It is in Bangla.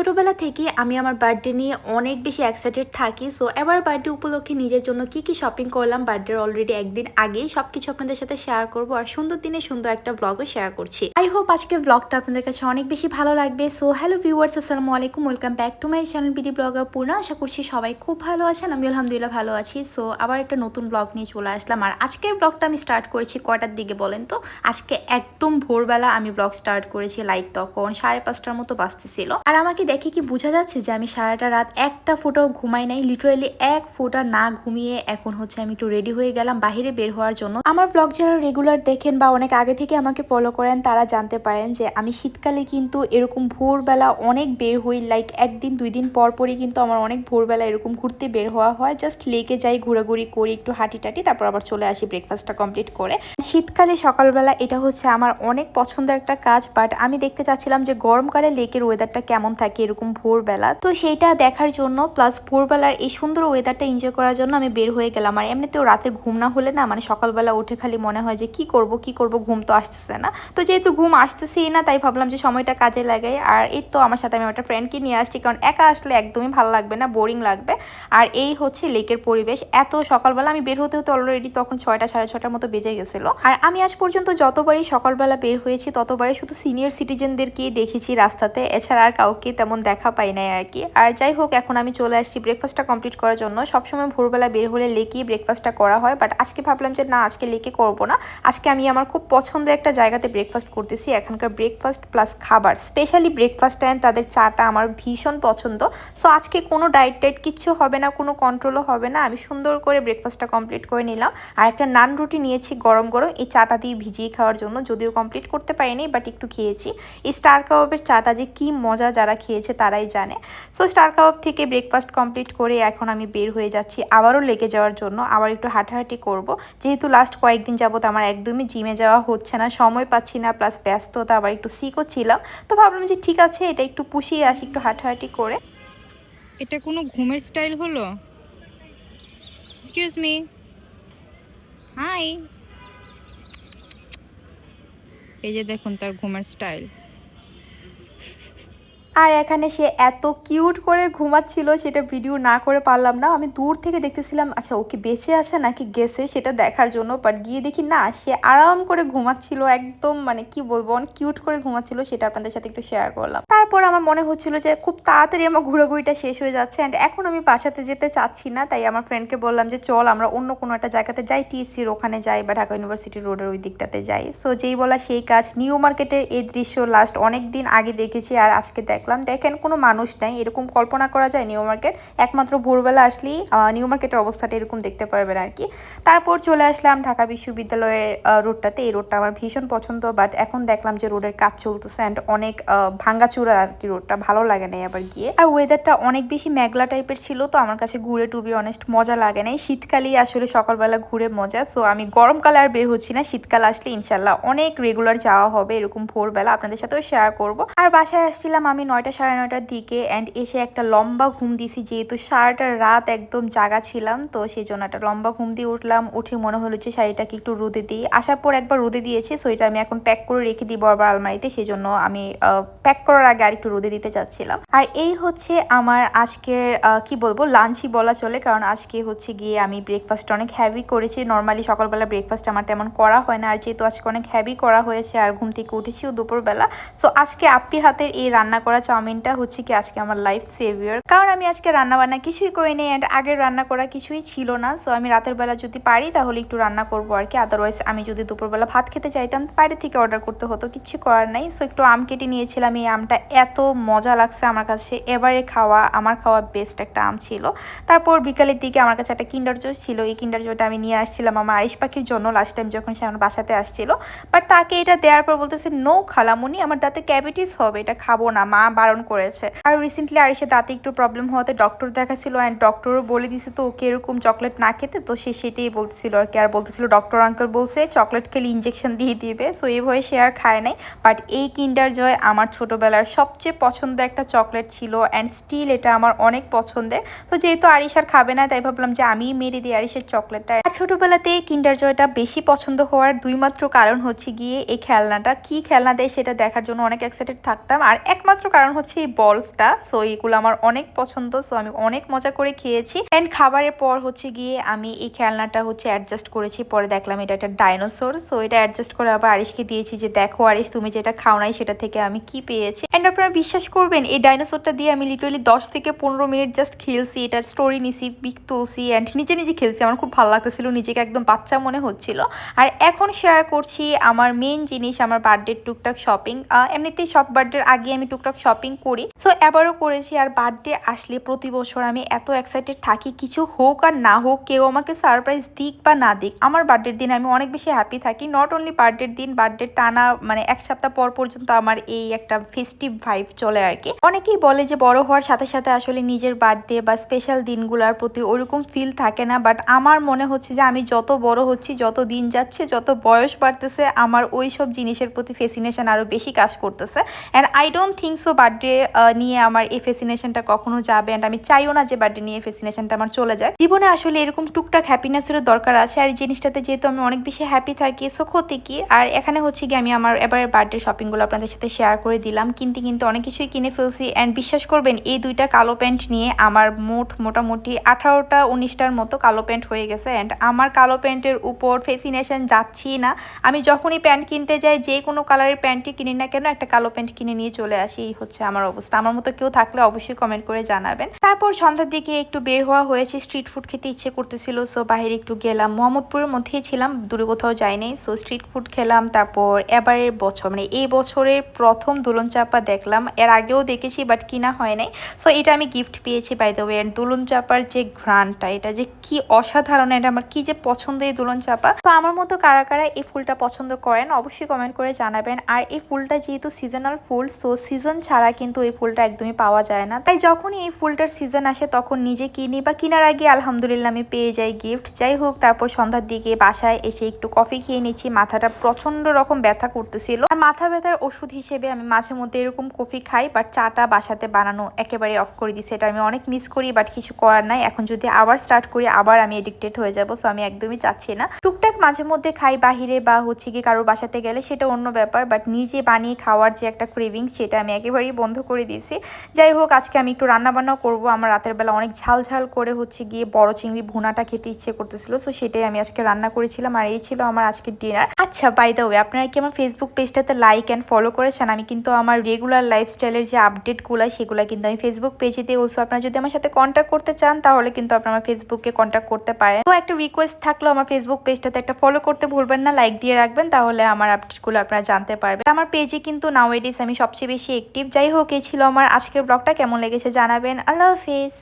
ছোটবেলা থেকে আমি আমার বার্থডে নিয়ে অনেক বেশি এক্সাইটেড থাকি সো এবার বার্থডে উপলক্ষে নিজের জন্য কি কি শপিং করলাম বার্থডের অলরেডি একদিন আগেই সবকিছু আপনাদের সাথে শেয়ার করব আর সুন্দর দিনে সুন্দর একটা ব্লগও শেয়ার করছি। আই হোপ আজকে ব্লগটা আপনাদের কাছে অনেক বেশি ভালো লাগবে সো হ্যালো ভিউয়ার্স আসসালামু আলাইকুম welcome back to my channel BD blogger পূর্ণ আশা করছি সবাই খুব ভালো আছেন আমি আলহামদুলিল্লাহ ভালো আছি সো আবার একটা নতুন ব্লগ নিয়ে চলে আসলাম। আর আজকের ব্লগটা আমি স্টার্ট করেছি কটার দিকে বলেন তো? আজকে একদম ভোরবেলা আমি ব্লগ স্টার্ট করেছি লাইক তখন সাড়ে পাঁচটার মতো বাজতেছিল। আর আমাকে দেখে কি বোঝা যাচ্ছে যে আমি সারাটা রাত একটা ফোটাও ঘুমাই নাই? লিটারালি এক ফোটা না ঘুমিয়ে এখন হচ্ছে আমি একটু রেডি হয়ে গেলাম বাইরে বের হওয়ার জন্য। আমার ব্লগ যারা রেগুলার দেখেন বা অনেক আগে থেকে আমাকে ফলো করেন, তারা জানতে পারেন যে আমি শীতকালে কিন্তু এরকম ভোরবেলা অনেক বের হই লাইক একদিন, দুই দিন পর পরই কিন্তু আমার অনেক ভোরবেলা এরকম ঘুরতে বের হওয়া হয়। জাস্ট লেকে যাই, ঘোরাঘুরি করি, একটু হাঁটি টাটি তারপর আবার চলে আসি ব্রেকফাস্টটা কমপ্লিট করে। শীতকালে সকালবেলা এটা হচ্ছে আমার অনেক পছন্দের একটা কাজ বাট আমি দেখতে চাচ্ছিলাম যে গরমকালে লেকের ওয়েদারটা কেমন থাকে। এরকম ভোরবেলা। তো সেইটা দেখার জন্য প্লাস ভোরবেলার এই সুন্দর ওয়েদারটা এনজয় করার জন্য আমি বের হয়ে গেলাম। আর এমনিতেও রাতে ঘুম না হলে না মানে সকালবেলা উঠে খালি মনে হয় যে কি করব কি করব, ঘুম তো আসতেছে না। তো যেহেতু ঘুম আসতেছেই না, তাই ভাবলাম যে সময়টা কাজে লাগাই। আর এই তো আমার সাথে আমি একটা ফ্রেন্ডকে নিয়ে আসছি, কারণ একা আসলে একদমই ভালো লাগবে না বোরিং লাগবে। আর এই হচ্ছে লেকের পরিবেশ। এত সকালবেলা আমি বের হতে হতে অলরেডি তখন ছয়টা, সাড়ে ছটার মতো বেজে গেছিল। আর আমি আজ পর্যন্ত যতবারই সকালবেলা বের হয়েছি, ততবারই শুধু সিনিয়র সিটিজেনদেরকেই দেখেছি রাস্তাতে। এছাড়া আর কাউকে তেমন দেখা পাই নাই আর কি। আর যাই হোক, এখন আমি চলে আসছি ব্রেকফাস্টটা কমপ্লিট করার জন্য। সবসময় ভোরবেলা বের হলে লেকেই ব্রেকফাস্টটা করা হয় বাট আজকে ভাবলাম যে না, আজকে লেকে করব না। আজকে আমি আমার খুব পছন্দের একটা জায়গাতে ব্রেকফাস্ট করতেছি, এখানকার ব্রেকফাস্ট প্লাস খাবার। স্পেশালি ব্রেকফাস্ট অ্যান্ড তাদের চাটা আমার ভীষণ পছন্দ। সো আজকে কোনো ডায়েট টাইট কিচ্ছু হবে না, কোনো কন্ট্রোলও হবে না। আমি সুন্দর করে ব্রেকফাস্টটা কমপ্লিট করে নিলাম। আর একটা নান রুটি নিয়েছি গরম গরম, এই চাটা দিয়ে ভিজিয়ে খাওয়ার জন্য। যদিও কমপ্লিট করতে পারিনি বাট একটু খেয়েছি। এই স্টার কাবাবের চাটা যে কি মজা যারা খেয়েছে তারাই জানে। সো স্টার কাবাব থেকে ব্রেকফাস্ট কমপ্লিট করে এখন আমি বের হয়ে যাচ্ছি। আবারও লেগে যাওয়ার জন্য আবার একটু হাঁটাহাঁটি করব। যেহেতু লাস্ট কয়েকদিন যাবত আমার একদমই জিমে যাওয়া হচ্ছে না, সময় পাচ্ছি না প্লাস ব্যস্ততা, আবার একটু সিকও ছিলাম। তো ভাবলাম যে ঠিক আছে, এটা একটু পুষিয়ে আসি, একটু হাঁটাহাঁটি করে। এটা কোনো ঘুমের স্টাইল হলো? এক্সকিউজ মি হাই এই যে দেখুন তার ঘুমের স্টাইল আর এখানে সে এত কিউট করে ঘুমাচ্ছিল, সেটা ভিডিও না করে পারলাম না। আমি দূর থেকে দেখতেছিলাম আচ্ছা ও কি বেঁচে আছে নাকি গেছে সেটা দেখার জন্য? বাট গিয়ে দেখি না, সে আরাম করে ঘুমাচ্ছিল, একদম মানে কি বলব, অনেক কিউট করে ঘুমাচ্ছিল, সেটা আপনাদের সাথে একটু শেয়ার করলাম। তারপর আমার মনে হচ্ছিল যে, খুব তাড়াতাড়ি আমার ঘোরাঘুরিটা শেষ হয়ে যাচ্ছে। অ্যান্ড এখন আমি বাসাতে যেতে চাচ্ছি না, তাই আমার ফ্রেন্ডকে বললাম যে, চল, আমরা অন্য কোনো একটা জায়গাতে যাই টিএসসির ওখানে যাই বা ঢাকা ইউনিভার্সিটি রোডের ওই দিকটাতে যাই। সো যেই বলা সেই কাজ নিউ মার্কেটের এই দৃশ্য লাস্ট অনেক দিন আগে দেখেছি, আর আজকে দেখলাম দেখেন, কোনো মানুষ নাই, এরকম কল্পনা করা যায় নিউ মার্কেট। একমাত্র ভোরবেলা আসলেই নিউ মার্কেটের অবস্থাটা এরকম দেখতে পারবেন আর কি। তারপর চলে আসলাম ঢাকা বিশ্ববিদ্যালয়ের রোডটাতে। এই রোডটা আমার ভীষণ পছন্দ বাট এখন দেখলাম যে রোডের কাজ চলতেছে অ্যান্ড অনেক ভাঙ্গাচুরা আর কি রোডটা। ভালো লাগে নাই আবার গিয়ে। আর ওয়েদারটা অনেক বেশি মেঘলা টাইপের ছিল, তো আমার কাছে ঘুরে টু বি অনেস্ট মজা লাগে নাই। শীতকালেই আসলে সকালবেলা ঘুরে মজা সো আমি গরমকালে আর বের হচ্ছি না। শীতকাল আসলে ইনশাল্লাহ অনেক রেগুলার যাওয়া হবে এরকম ভোরবেলা। আপনাদের সাথেও শেয়ার করব। আর বাসায় আসছিলাম আমি নয়টা সাড়ে নয়টার দিকে অ্যান্ড এসে একটা লম্বা ঘুম দিছি যেহেতু সারাটা রাত একদম জাগা ছিলাম, তো সেই জন্য একটা লম্বা ঘুম দিয়ে উঠলাম, উঠে মনে হলো যে শাড়িটাকে একটু রোদে দিই। আসার পর একবার রোদে দিয়েছি সো এটা আমি এখন প্যাক করে রেখে দিব আবার আলমারিতে, সেই জন্য আমি প্যাক করার আগে আর একটু রোদে দিতে চাচ্ছিলাম। আর এই হচ্ছে আমার আজকের কি বলব লাঞ্চই বলা চলে, কারণ আজকে হচ্ছে গিয়ে আমি ব্রেকফাস্ট অনেক হ্যাভি করেছি। নর্মালি সকালবেলা ব্রেকফাস্ট আমার তেমন করা হয় না, আর যেহেতু আজকে অনেক হ্যাভি করা হয়েছে, আর ঘুম থেকে উঠেছিও দুপুরবেলা সো আজকে আপ্পির হাতের এই রান্না করা চাউমিনটা হচ্ছে কি আজকে আমার লাইফ সেভিয়ার কারণ আমি আজকে রান্না বান্না কিছুই করিনি অ্যান্ড আগের রান্না করা কিছুই ছিল না। সো আমি রাতের বেলা যদি পারি, তাহলে একটু রান্না করব আর কি। আদারওয়াইজ আমি যদি দুপুরবেলা ভাত খেতে চাইতাম, বাইরে থেকে অর্ডার করতে হতো, কিচ্ছু করার নাই। সো একটু আম কেটে নিয়েছিলাম। এই আমটা এত মজা লাগছে আমার কাছে। এবারে খাওয়া, আমার খাওয়া বেস্ট একটা আম ছিল। তারপর বিকালের দিকে আমার কাছে একটা কিন্ডার জয় ছিল। এই কিন্ডার জয়টা আমি নিয়ে আসছিলাম আমার আইস পাখির জন্য লাস্ট টাইম যখন সে আমার বাসাতে আসছিল। বাট তাকে এটা দেওয়ার পর বলতেছে নো খালামুনি, আমার দাঁতে ক্যাভিটিস হবে, এটা খাব না। মা বারণ করেছে। আর রিসেন্টলি আরিসের দাঁতে একটু প্রবলেম হওয়াতে ডক্টর দেখাছিল অ্যান্ড ডক্টরও বলে দিছে তো ওকে এরকম চকলেট না খেতে, তো সে সেটাই বলতেছিল আর কি। আর বলতেছিল ডক্টর আঙ্কেল বলছে চকলেট খেলে ইঞ্জেকশন দিয়ে দিবে। সো এই ভয়ে সে আর খায় নাই। বাট এই কিন্ডার জয় আমার ছোটোবেলার সবচেয়ে পছন্দের একটা চকলেট ছিল অ্যান্ড স্টিল এটা আমার অনেক পছন্দের। তো যেহেতু আরিশার খাবে না, তাই ভাবলাম যে আমি মেরে দিই আরিসের চকলেটটা আর ছোটোবেলাতে কিন্ডার জয়টা বেশি পছন্দ হওয়ার দুই মাত্র কারণ হচ্ছে গিয়ে এই খেলনাটা। কি খেলনা দেয় সেটা দেখার জন্য অনেক এক্সাইটেড থাকতাম। আর একমাত্র কারণ হচ্ছে এই বলসটা সো এইগুলো আমার অনেক পছন্দ সো আমি অনেক মজা করে খেয়েছি। অ্যান্ড খাবারের পর হচ্ছে গিয়ে আমি এই খেলনাটা হচ্ছে অ্যাডজাস্ট করেছি, পরে দেখলাম এটা একটা ডাইনোসর সো এটা অ্যাডজাস্ট করে আবার আরিশকে দিয়েছি যে, দেখো আরিশ, তুমি যেটা খাও নাই সেটা থেকে আমি কি পেয়েছি? অ্যান্ড আপনারা বিশ্বাস করবেন, এই ডাইনোসরটা দিয়ে আমি লিটারালি দশ থেকে পনেরো মিনিট জাস্ট খেলছি, এটার স্টোরি নিছি পিক তুলছি অ্যান্ড নিজে নিজে খেলছি। আমার খুব ভালো লাগতেছিল, নিজেকে একদম বাচ্চা মনে হচ্ছিল। আর এখন শেয়ার করছি আমার মেন জিনিস, আমার বার্থডে টুকটাক শপিং এমনিতেই সব বার্থডের আগে আমি টুকটাক শপিং করি। সো এবারও করেছি আর বার্থডে আসলে প্রতি বছর আমি এত এক্সাইটেড থাকি, কিছু হোক আর না হোক, কেউ আমাকে সারপ্রাইজ দিক বা না দিক, আমার বার্থডের দিন আমি অনেক বেশি হ্যাপি থাকি। নট অনলি বার্থডের দিন বার্থডে টানা মানে এক সপ্তাহ পর পর্যন্ত আমার এই একটা ফেস্টিভ ভাইব চলে আর কি। অনেকেই বলে যে বড় হওয়ার সাথে সাথে আসলে নিজের বার্থডে বা স্পেশাল দিনগুলোর প্রতি ওরকম ফিল থাকে না বাট আমার মনে হচ্ছে যে আমি যত বড় হচ্ছি, যত দিন যাচ্ছে, যত বয়স বাড়তেছে, আমার ওই সব জিনিসের প্রতি ফেসিনেশন আরও বেশি কাজ করতেছে। And I don't think so birthday নিয়ে আমার এই ফেসিনেশনটা কখনো যাবে অ্যান্ড আমি চাইও না যে বার্থডে নিয়ে ফেসিনেশনটা আমার চলে যায়। জীবনে আসলে এরকম টুকটাক হ্যাপিনেসেরও দরকার আছে আর এই জিনিসটাতে যেহেতু আমি অনেক বেশি হ্যাপি থাকি সো ক্ষতি কি? আর এখানে হচ্ছে কি আমি আমার এবারের বার্থডে শপিংগুলো আপনাদের সাথে শেয়ার করে দিলাম। কিনতে কিনতে অনেক কিছুই কিনে ফেলছি অ্যান্ড বিশ্বাস করবেন, এই দুইটা কালো প্যান্ট নিয়ে আমার মোট মোটামুটি আঠারোটা উনিশটার মতো কালো প্যান্ট হয়ে গেছে অ্যান্ড আমার কালো প্যান্টের উপর ফেসিনেশন যাচ্ছি না। আমি যখনই প্যান্ট কিনতে যাই, যে কোনো কালারের প্যান্টই কিনি না কেন, একটা কালো প্যান্ট কিনে নিয়ে চলে আসি, এই হচ্ছে আমার অবস্থা। আমার মতো কেউ থাকলে অবশ্যই কমেন্ট করে জানাবেন। তারপর সন্ধ্যার দিকে একটু বের হওয়া হয়েছে স্ট্রিট ফুড খেতে ইচ্ছে করতেছিল। সো বাইরে একটু গেলাম। মোহাম্মদপুরের মধ্যেই ছিলাম, দূরে কোথাও যাইনি সো স্ট্রিট ফুড খেলাম। তারপর এবারের বছর মানে এই বছরের প্রথম দুলন চাপা দেখলাম। এর আগেও দেখেছি বাট কিনা হয় নাই। সো এটা আমি গিফট পেয়েছি বাই দ্য ওয়ে অ্যান্ড দুলন চাপার যে ঘ্রানটা এটা যে কি অসাধারণ এটা আমার কি যে পছন্দ এই দুলন চাপা তো আমার মতো কারা কারা এই ফুলটা পছন্দ করেন, অবশ্যই কমেন্ট করে জানাবেন। আর এই ফুলটা যেহেতু সিজনাল ফুল সো সিজন ছাড়া কিন্তু এই ফুলটা একদমই পাওয়া যায় না। তাই যখনই এই ফুলটার সিজন আসে, তখন নিজে কিনি বা কেনার আগে আলহামদুলিল্লাহ আমি পেয়ে যাই গিফট যাই হোক, তারপর সন্ধ্যার দিকে বাসায় এসে একটু কফি খেয়ে নিচ্ছি। মাথাটা প্রচণ্ড রকম ব্যথা করতেছিল। আর মাথা ব্যথার ওষুধ হিসেবে আমি মাঝে মধ্যে এরকম কফি খাই বাট চাটা বাসাতে বানানো একেবারে অফ করে দিচ্ছি এটা আমি অনেক মিস করি বাট কিছু করার নাই। এখন যদি আবার স্টার্ট করি, আবার আমি এডিক্টেড হয়ে যাব সো আমি একদমই চাচ্ছি না। টুকটাক মাঝে মধ্যে খাই বাহিরে বা হচ্ছে কি কারোর বাসাতে গেলে, সেটা অন্য ব্যাপার বাট নিজে বানিয়ে খাওয়ার যে একটা ক্রেভিং সেটা আমি একেবারেই বন্ধ করে দিয়েছি। যাই হোক, আজকে আমি একটু রান্না বান্নাও করব। আমার রাতের বেলা অনেক ঝাল ঝাল করে হচ্ছে গিয়ে বড় চিংড়ি ভুনাটা খেতে ইচ্ছে করতেছিল। সো সেটাই আমি আজকে রান্না করেছিলাম আর এই ছিল আমার আজকের ডিনার আচ্ছা বাই দ্য ওয়ে আপনারা কি আমার ফেসবুক পেজটাতে লাইক অ্যান্ড ফলো করেছেন? আমি কিন্তু আমার রেগুলার লাইফস্টাইলের যে আপডেটগুলো সেগুলো কিন্তু আমি ফেসবুক পেজেতে অলসো আপনারা যদি আমার সাথে কন্ট্যাক্ট করতে চান, তাহলে কিন্তু আপনারা আমার ফেসবুকে কন্ট্যাক্ট করতে পারেন। তো একটা রিকোয়েস্ট থাকল আমার ফেসবুক পেজটাতে একটা ফলো করতে ভুলবেন না লাইক দিয়ে রাখবেন, তাহলে আমার আপডেটগুলো আপনারা জানতে পারবেন। আমার পেজে কিন্তু নাও এডিস আমি সবচেয়ে বেশি অ্যাক্টিভ যাই হোক এই ছিল আমার আজকের ব্লগটা। কেমন লেগেছে জানাবেন। আল্লাহ হাফিজ।